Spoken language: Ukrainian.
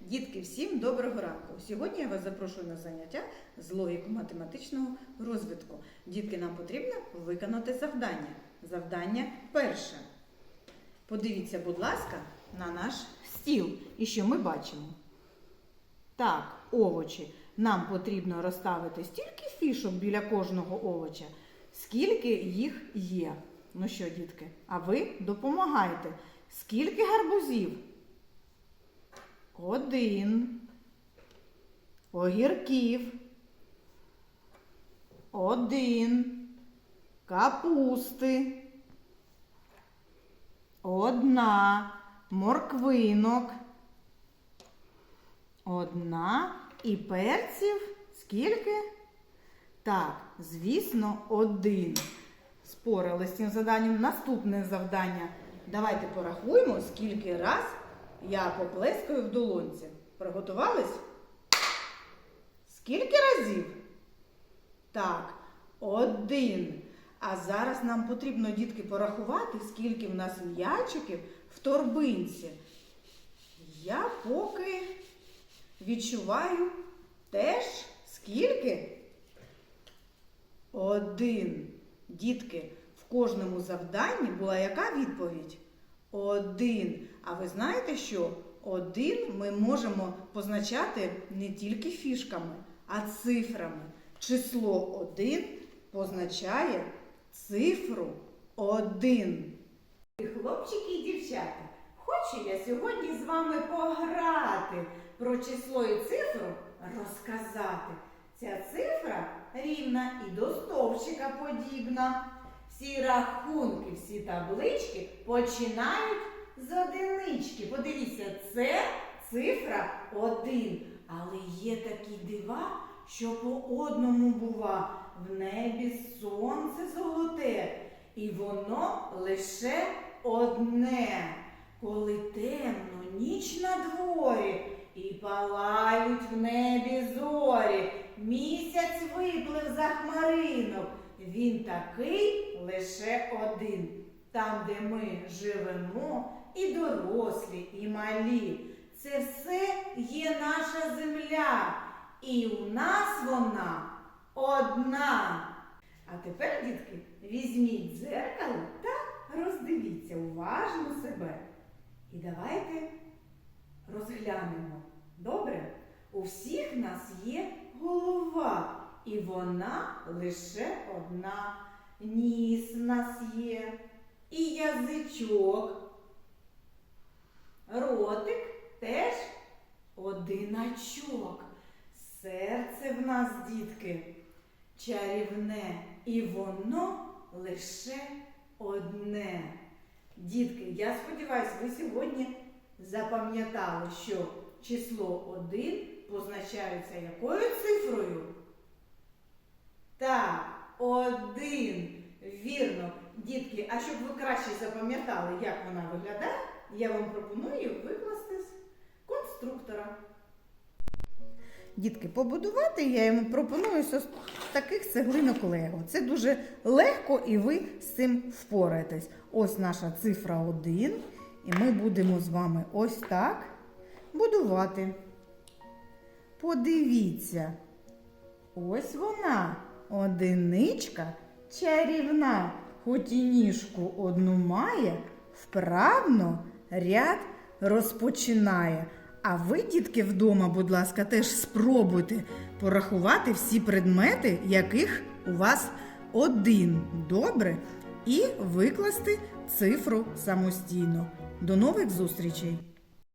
Дітки, всім доброго ранку! Сьогодні я вас запрошую на заняття з логіко-математичного розвитку. Дітки, нам потрібно виконати завдання. Завдання перше. Подивіться, будь ласка, на наш стіл. І що ми бачимо? Так, овочі. Нам потрібно розставити стільки фішок біля кожного овоча, скільки їх є. Ну що, дітки, а ви допомагайте. Скільки гарбузів? Один. Огірків. Один. Капусти. Одна. Морквинок. Одна. І перців. Скільки? Так, звісно, один. Спорали з цим завданням. Наступне завдання. Давайте порахуємо, скільки раз я поплескаю в долонці. Приготувались? Скільки разів? Так, один. А зараз нам потрібно, дітки, порахувати, скільки в нас м'ячиків в торбинці. Я поки відчуваю теж скільки? Один. Дітки, в кожному завданні була яка відповідь? Один. А ви знаєте, що один ми можемо позначати не тільки фішками, а цифрами. Число один позначає цифру один. Хлопчики і дівчата, хочу я сьогодні з вами пограти, про число і цифру розказати. Ця цифра рівна і до стовпчика подібна. Всі рахунки, всі таблички починають з одинички. Подивіться, це цифра один. Але є такі дива, що по одному бува в небі сонце золоте, і воно лише одне. Коли темно, ніч на дворі, і палають в небі хмаринок. Він такий лише один. Там, де ми живемо, і дорослі, і малі. Це все є наша земля. І у нас вона одна. А тепер, дітки, візьміть дзеркало та роздивіться уважно себе. І давайте розглянемо. Добре? У всіх нас є голова, і вона лише одна. Ніс в нас є, і язичок. Ротик теж одиначок. Серце в нас, дітки, чарівне, і воно лише одне. Дітки, я сподіваюся, ви сьогодні запам'ятали, що число 1 позначається якою цифрою? Так, один. Вірно. Дітки, а щоб ви краще запам'ятали, як вона виглядає, я вам пропоную викласти з конструктора. Дітки, побудувати я йому пропоную з таких цеглинок Лего. Це дуже легко і ви з цим впораєтесь. Ось наша цифра 1. І ми будемо з вами ось так будувати. Подивіться. Ось вона, одиничка чарівна, хоч і ніжку одну має, вправно ряд розпочинає. А ви, дітки, вдома, будь ласка, теж спробуйте порахувати всі предмети, яких у вас один. Добре? І викласти цифру самостійно. До нових зустрічей!